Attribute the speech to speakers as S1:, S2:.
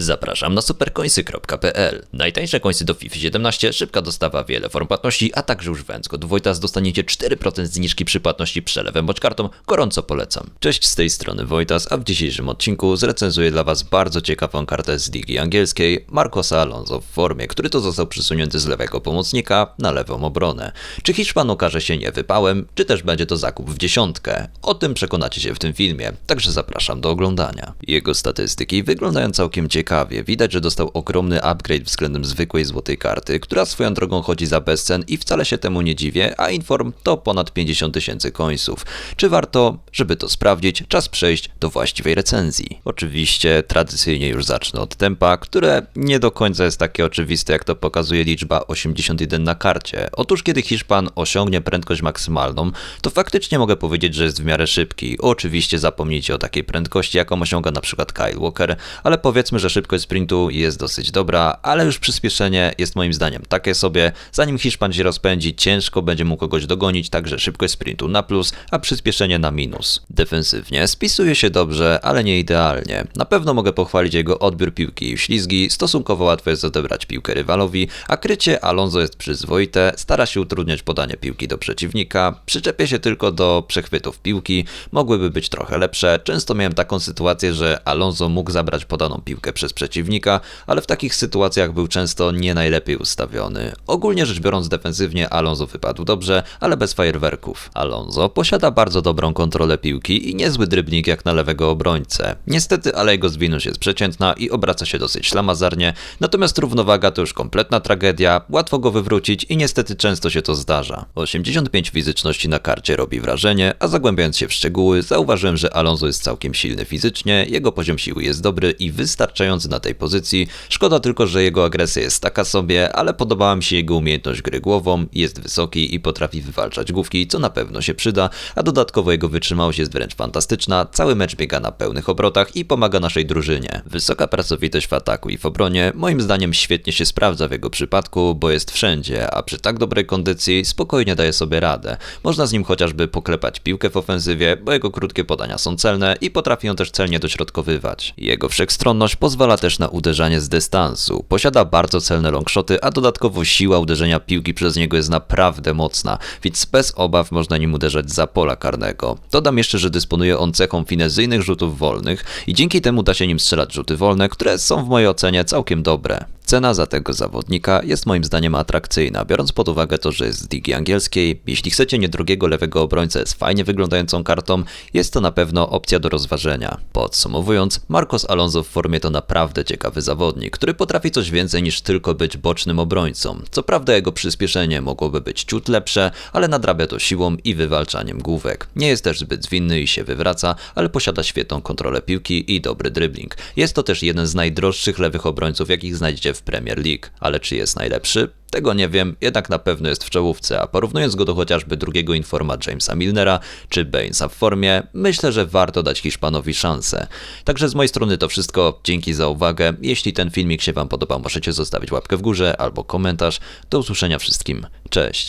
S1: Zapraszam na supercoinsy.pl. Najtańsze coinsy do FIFA 17, szybka dostawa, wiele form płatności, a także używając kod Wojtas dostaniecie 4% zniżki przy płatności przelewem bądź kartą. Gorąco polecam. Cześć z tej strony Wojtas, a w dzisiejszym odcinku zrecenzuję dla Was bardzo ciekawą kartę z ligi angielskiej Marcosa Alonso w formie, który to został przesunięty z lewego pomocnika na lewą obronę. Czy Hiszpan okaże się niewypałem, czy też będzie to zakup w dziesiątkę? O tym przekonacie się w tym filmie, także zapraszam do oglądania. Jego statystyki wyglądają całkiem ciekawie. Widać, że dostał ogromny upgrade względem zwykłej złotej karty, która swoją drogą chodzi za bezcen i wcale się temu nie dziwię, a Inform to ponad 50 tysięcy końców. Czy warto, żeby to sprawdzić, czas przejść do właściwej recenzji. Oczywiście tradycyjnie już zacznę od tempa, które nie do końca jest takie oczywiste, jak to pokazuje liczba 81 na karcie. Otóż kiedy Hiszpan osiągnie prędkość maksymalną, to faktycznie mogę powiedzieć, że jest w miarę szybki. Oczywiście zapomnijcie o takiej prędkości, jaką osiąga na przykład Kyle Walker, ale powiedzmy, że szybkość sprintu jest dosyć dobra, ale już przyspieszenie jest moim zdaniem takie sobie. Zanim Hiszpan się rozpędzi, ciężko będzie mu kogoś dogonić, także szybkość sprintu na plus, a przyspieszenie na minus. Defensywnie spisuje się dobrze, ale nie idealnie. Na pewno mogę pochwalić jego odbiór piłki i ślizgi, stosunkowo łatwo jest odebrać piłkę rywalowi, a krycie Alonso jest przyzwoite, stara się utrudniać podanie piłki do przeciwnika, przyczepia się tylko do przechwytów piłki, mogłyby być trochę lepsze. Często miałem taką sytuację, że Alonso mógł zabrać podaną piłkę przez przeciwnika, ale w takich sytuacjach był często nie najlepiej ustawiony. Ogólnie rzecz biorąc defensywnie Alonso wypadł dobrze, ale bez fajerwerków. Alonso posiada bardzo dobrą kontrolę piłki i niezły drybnik jak na lewego obrońcę. Niestety, ale jego zwinność jest przeciętna i obraca się dosyć ślamazarnie, natomiast równowaga to już kompletna tragedia, łatwo go wywrócić i niestety często się to zdarza. 85 fizyczności na karcie robi wrażenie, a zagłębiając się w szczegóły, zauważyłem, że Alonso jest całkiem silny fizycznie, jego poziom siły jest dobry i na tej pozycji. Szkoda tylko, że jego agresja jest taka sobie, ale podobała mi się jego umiejętność gry głową, jest wysoki i potrafi wywalczać główki, co na pewno się przyda, a dodatkowo jego wytrzymałość jest wręcz fantastyczna, cały mecz biega na pełnych obrotach i pomaga naszej drużynie. Wysoka pracowitość w ataku i w obronie moim zdaniem świetnie się sprawdza w jego przypadku, bo jest wszędzie, a przy tak dobrej kondycji spokojnie daje sobie radę. Można z nim chociażby poklepać piłkę w ofensywie, bo jego krótkie podania są celne i potrafi ją też celnie dośrodkowywać. Jego wszechstronność pozwala też na uderzanie z dystansu. Posiada bardzo celne longshoty, a dodatkowo siła uderzenia piłki przez niego jest naprawdę mocna, więc bez obaw można nim uderzać za pola karnego. Dodam jeszcze, że dysponuje on cechą finezyjnych rzutów wolnych i dzięki temu da się nim strzelać rzuty wolne, które są w mojej ocenie całkiem dobre. Cena za tego zawodnika jest moim zdaniem atrakcyjna, biorąc pod uwagę to, że jest z ligi angielskiej. Jeśli chcecie niedrogiego lewego obrońcę z fajnie wyglądającą kartą, jest to na pewno opcja do rozważenia. Podsumowując, Marcos Alonso w formie to naprawdę ciekawy zawodnik, który potrafi coś więcej niż tylko być bocznym obrońcą. Co prawda jego przyspieszenie mogłoby być ciut lepsze, ale nadrabia to siłą i wywalczaniem główek. Nie jest też zbyt zwinny i się wywraca, ale posiada świetną kontrolę piłki i dobry dribbling. Jest to też jeden z najdroższych lewych obrońców, jakich znajdziecie w Premier League, ale czy jest najlepszy? Tego nie wiem, jednak na pewno jest w czołówce, a porównując go do chociażby drugiego informa Jamesa Milnera czy Bainesa w formie, myślę, że warto dać Hiszpanowi szansę. Także z mojej strony to wszystko, dzięki za uwagę. Jeśli ten filmik się Wam podobał, możecie zostawić łapkę w górze albo komentarz. Do usłyszenia wszystkim, cześć!